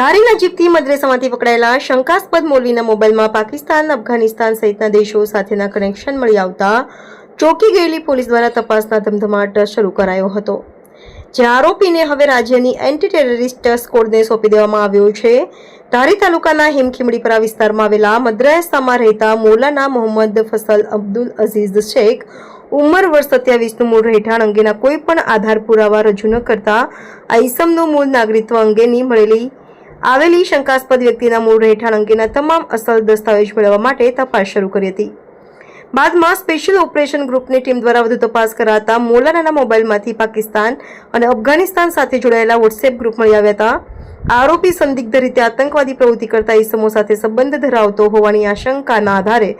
ધારી નજીકથી મદ્રેસામાંથી પકડાયેલા શંકાસ્પદ મોલવીના મોબાઈલમાં પાકિસ્તાન, અફઘાનિસ્તાન સહિતના દેશો સાથેના કનેક્શન મળી આવતા ચોંકી ગયેલી પોલીસ દ્વારા તપાસના ધમધમાટ શરૂ કરાયો હતો. જે આરોપીને હવે રાજ્યની એન્ટી ટેરરિસ્ટ સ્કોડને સોંપી દેવામાં આવ્યો છે. ધારી તાલુકાના હિમખીમડીપરા વિસ્તારમાં આવેલા મદ્રાસામાં રહેતા મૌલાના મોહમ્મદ ફસલ અબ્દુલ અઝીઝ શેખ ઉંમર વર્ષ સત્યાવીસનું મૂળ રહેઠાણ અંગેના કોઈ પણ આધાર પુરાવા રજૂ ન કરતા આ ઇસમનું મૂળ નાગરિકત્વ અંગેની મળેલી આવેલી શંકાસ્પદ વ્યક્તિના મૂળ રહેઠાણ અંગેના તમામ અસલ દસ્તાવેજ મેળવવા માટે તપાસ શરૂ કરી હતી. બાદમાં સ્પેશિયલ ઓપરેશન ગ્રુપની ટીમ દ્વારા વધુ તપાસ કરાતા મોલાનાના મોબાઈલમાંથી પાકિસ્તાન અને અફઘાનિસ્તાન સાથે જોડાયેલા વોટ્સએપ ગ્રુપ મળી આવ્યા હતા. આરોપી સંદિગ્ધ રીતે આતંકવાદી પ્રવૃત્તિ કરતા ઇસમો સાથે સંબંધ ધરાવતો હોવાની આશંકાના આધારે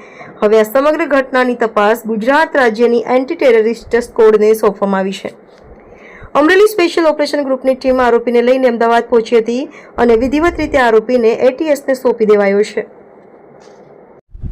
હવે આ સમગ્ર ઘટનાની તપાસ ગુજરાત રાજ્યની એન્ટી ટેરરિસ્ટ સ્કોડને સોંપવામાં આવી છે. અમરેલી સ્પેશિયલ ઓપરેશન ગ્રુપની ટીમ આરોપીને લઈને અમદાવાદ પહોંચી હતી અને વિધિવત રીતે આરોપીને એટીએસને સોંપી દેવાયો છે.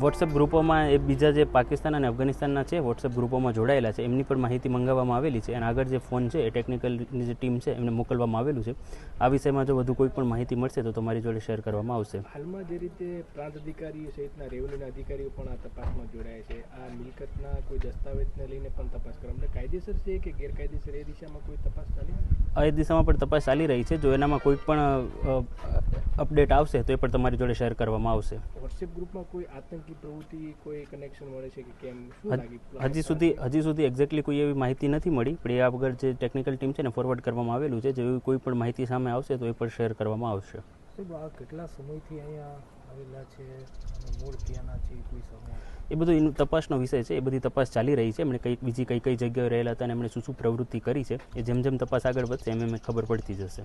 વોટ્સએપ ગ્રુપોમાં એ બીજા જે પાકિસ્તાન અને અફઘાનિસ્તાનના છે વોટ્સએપ ગ્રુપોમાં જોડાયેલા છે. એમની પણ માહિતી મંગાવવામાં આવેલી છે. અને આગળ જે ફોન છે, એ ટેકનિકલની જે ટીમ છે, એમને મોકલવામાં આવેલું છે. આ વિષયમાં જો વધુ કોઈ પણ માહિતી મળશે, તો તમારી જોડે શેર કરવામાં આવશે. હાલમાં જે રીતે પ્રાંત અધિકારીઓ સહિતના રેવન્યુના અધિકારીઓ પણ આ તપાસમાં જોડાયા છે. આ મિલકતના કોઈ દસ્તાવેજને લઈને પણ તપાસ કરવા એટલે કાયદેસર છે કે ગેરકાયદેસર? એ દિશામાં કોઈ તપાસ ચાલી એ દિશામાં પણ તપાસ ચાલી રહી છે. જો એનામાં કોઈ પણ અપડેટ આવશે તો એ પણ તમારી જોડે શેર કરવામાં આવશે. વોટ્સએપ ગ્રુપમાં કોઈ આતંકી પ્રવૃત્તિ કોઈ કનેક્શન મળે છે કે કેમ? હજી સુધી હજી સુધી એક્ઝેક્ટલી કોઈ એવી માહિતી નથી મળી પણ એ આગળ જે ટેકનિકલ ટીમ છે ને ફોરવર્ડ કરવામાં આવેલું છે જેવી કોઈ પણ માહિતી સામે આવશે તો એ પણ શેર કરવામાં આવશે. કેટલા સમયથી અહીંયા આવેલા છે? મૂળ ત્યાંના છે? કોઈ એ બધું એનું તપાસનો વિષય છે, એ બધી તપાસ ચાલી રહી છે. એમણે કઈ બીજી કઈ કઈ જગ્યાએ રહેલા હતા અને એમણે શું શું પ્રવૃત્તિ કરી છે, એ જેમ જેમ તપાસ આગળ વધશે, એમ એમ ખબર પડતી જશે.